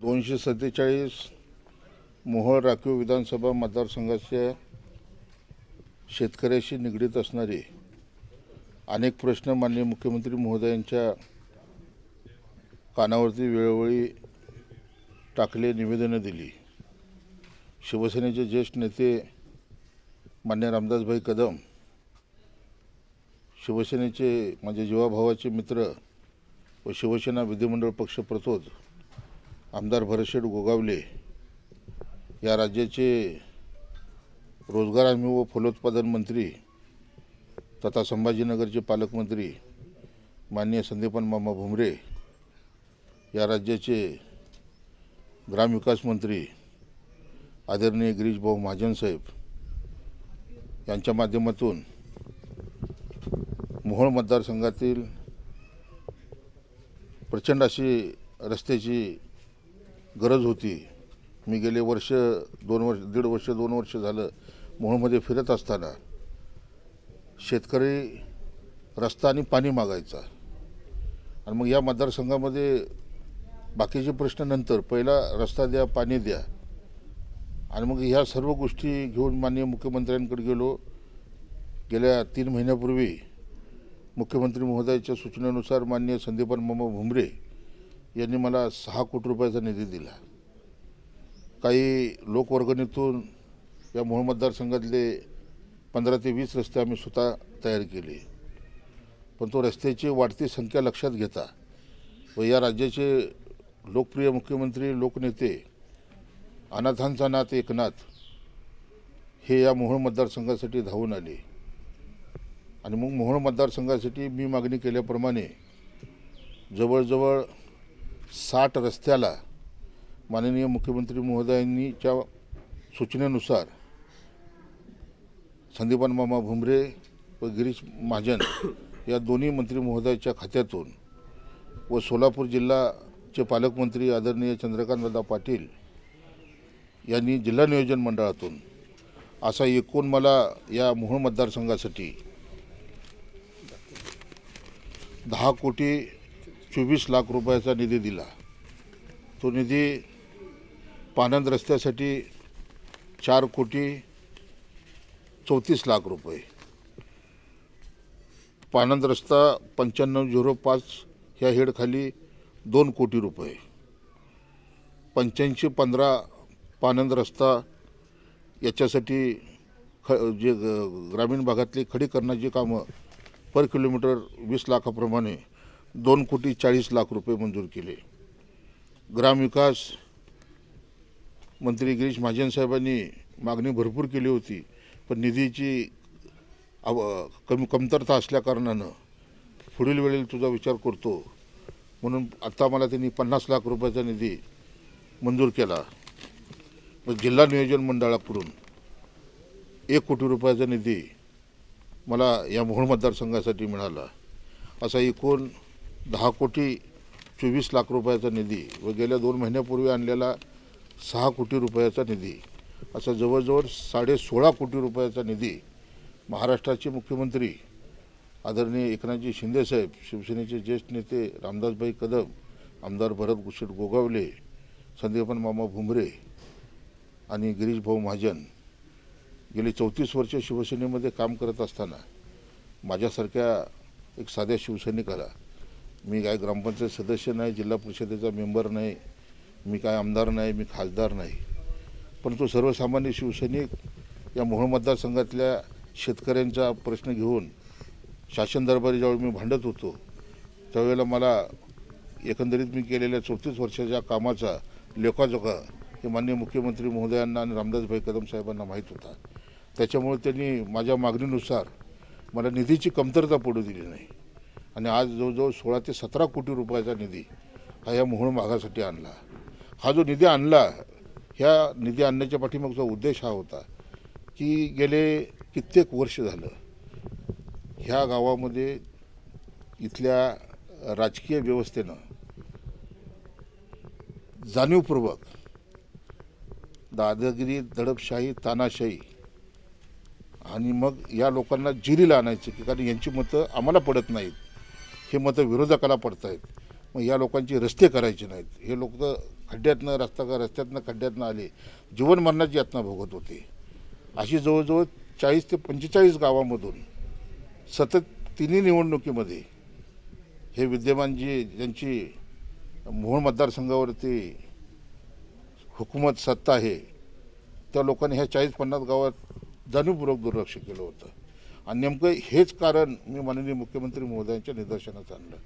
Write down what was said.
दोनशे सत्तेचाळीस मोहोळ राखीव विधानसभा मतदारसंघाच्या शेतकऱ्याशी निगडीत असणारे अनेक प्रश्न माननीय मुख्यमंत्री महोदयांच्या कानावरती वेळोवेळी टाकले निवेदनं दिली. शिवसेनेचे ज्येष्ठ नेते मान्य रामदासभाई कदम शिवसेनेचे माझे जीवाभावाचे मित्र व शिवसेना विधिमंडळ पक्ष प्रतोद आमदार भरतशेठ गोगावले या राज्याचे रोजगार हमी व फलोत्पादन मंत्री तथा संभाजीनगरचे पालकमंत्री माननीय संदीपन मामा भुमरे या राज्याचे ग्रामविकास मंत्री आदरणीय गिरीशभाऊ महाजन साहेब यांच्या माध्यमातून मोहोळ मतदारसंघातील प्रचंड अशी रस्त्याची गरज होती. मी गेले वर्ष दोन वर्ष दीड वर्ष दोन वर्ष झालं मोहोळमध्ये फिरत असताना शेतकरी रस्ता आणि पाणी मागायचा. आणि मग या मतदारसंघामध्ये बाकीचे प्रश्न नंतर पहिला रस्ता द्या पाणी द्या. आणि मग ह्या सर्व गोष्टी घेऊन माननीय मुख्यमंत्र्यांकडे गेलो. गेल्या तीन महिन्यापूर्वी मुख्यमंत्री महोदयाच्या सूचनेनुसार माननीय संदीपान मामा भुमरे यांनी मला सहा कोटी रुपयाचा निधी दिला. काही लोकवर्गणीतून या मूळ मतदारसंघातले पंधरा ते वीस रस्ते आम्ही स्वतः तयार केले. पण तो रस्त्याची वाढती संख्या लक्षात घेता व या राज्याचे लोकप्रिय मुख्यमंत्री लोकनेते अनाथांचा नाथ एकनाथ हे या मोहोळ मतदारसंघासाठी धावून आले. आणि मग मोहोळ मतदारसंघासाठी मी मागणी केल्याप्रमाणे जवळजवळ साठ रस्त्याला माननीय मुख्यमंत्री महोदयांनीच्या सूचनेनुसार संदीपान मामा भुमरे व गिरीश महाजन या दोन्ही मंत्री महोदयाच्या खात्यातून व सोलापूर जिल्हाचे पालकमंत्री आदरणीय चंद्रकांतदादा पाटील यांनी जिल्हा नियोजन मंडळातून असा एकूण मला या मोहोळ मतदारसंघासाठी दहा कोटी चोवीस लाख रुपयाचा निधी दिला. तो निधी पानंद रस्त्यासाठी चार कोटी चौतीस लाख रुपये. पानंद रस्ता पंच्याण्णव झिरो पाच ह्या हेडखाली दोन कोटी रुपये. पंच्याऐंशी पंधरा पानंद रस्ता याच्यासाठी ख जे ग- ग्रामीण भागातली खडीकरणाची कामं पर किलोमीटर वीस लाखाप्रमाणे दोन कोटी चाळीस लाख रुपये मंजूर केले. ग्रामविकास मंत्री गिरीश महाजन साहेबांनी मागणी भरपूर केली होती पण निधीची अव कमी कमतरता असल्याकारणानं पुढील वेळेला तुझा विचार करतो. म्हणून आत्ता मला त्यांनी पन्नास लाख रुपयाचा निधी मंजूर केला. जिल्हा नियोजन मंडळाकडून एक कोटी रुपयाचा निधी मला या मोहोळ मतदारसंघासाठी मिळाला. असा एकूण दहा कोटी चोवीस लाख रुपयाचा निधी व गेल्या दोन महिन्यापूर्वी आणलेला सहा कोटी रुपयाचा निधी असा जवळजवळ साडे सोळा कोटी रुपयाचा निधी महाराष्ट्राचे मुख्यमंत्री आदरणीय एकनाथजी शिंदेसाहेब शिवसेनेचे ज्येष्ठ नेते रामदासभाई कदम आमदार भरत गुसेट गोगावले संदीपन मामा भुमरे आणि गिरीशभाऊ महाजन गेली चौतीस वर्ष शिवसेनेमध्ये काम करत असताना माझ्यासारख्या एक साध्या शिवसैनिकाला मी काय ग्रामपंचायत सदस्य नाही जिल्हा परिषदेचा मेंबर नाही मी काय आमदार नाही मी खासदार नाही. परंतु सर्वसामान्य शिवसैनिक या मोहोळ मतदारसंघातल्या शेतकऱ्यांचा प्रश्न घेऊन शासन दरबारी ज्यावेळी मी भांडत होतो त्यावेळेला मला एकंदरीत मी केलेल्या चौतीस वर्षाच्या कामाचा लेखाजोखा हे माननीय मुख्यमंत्री महोदयांना आणि रामदासभाई कदम साहेबांना माहीत होता. त्याच्यामुळे त्यांनी माझ्या मागणीनुसार मला निधीची कमतरता पडू दिली नाही. आणि आज जवळजवळ सोळा ते सतरा कोटी रुपयाचा निधी हा या मोहळ भागासाठी आणला. हा जो निधी आणला ह्या निधी आणण्याच्या पाठीमागचा उद्देश हा होता की गेले कित्येक वर्ष झालं ह्या गावामध्ये इथल्या राजकीय व्यवस्थेनं जाणीवपूर्वक दादागिरी दडपशाही तानाशाही आणि मग या लोकांना जिरीला आणायचं की कारण यांची मतं आम्हाला पडत नाहीत. हे मतं विरोधकाला पडत आहेत मग या लोकांची रस्ते करायचे नाहीत. हे लोक खड्ड्यातनं रस्ता रस्त्यातनं खड्ड्यातनं आले जीवन मरणाची यातना भोगत होते. अशी जवळजवळ चाळीस ते पंचेचाळीस गावामधून सतत तिन्ही निवडणुकीमध्ये हे विद्यमान जी ज्यांची मोहोळ मतदारसंघावरती हुकूमत सत्ता आहे त्या लोकांनी ह्या चाळीस पन्नास गावात जाणीवपूर्वक दुर्लक्ष केलं होतं. आणि नेमकं हेच कारण मी माननीय मुख्यमंत्री महोदयांच्या निदर्शनास आणलं.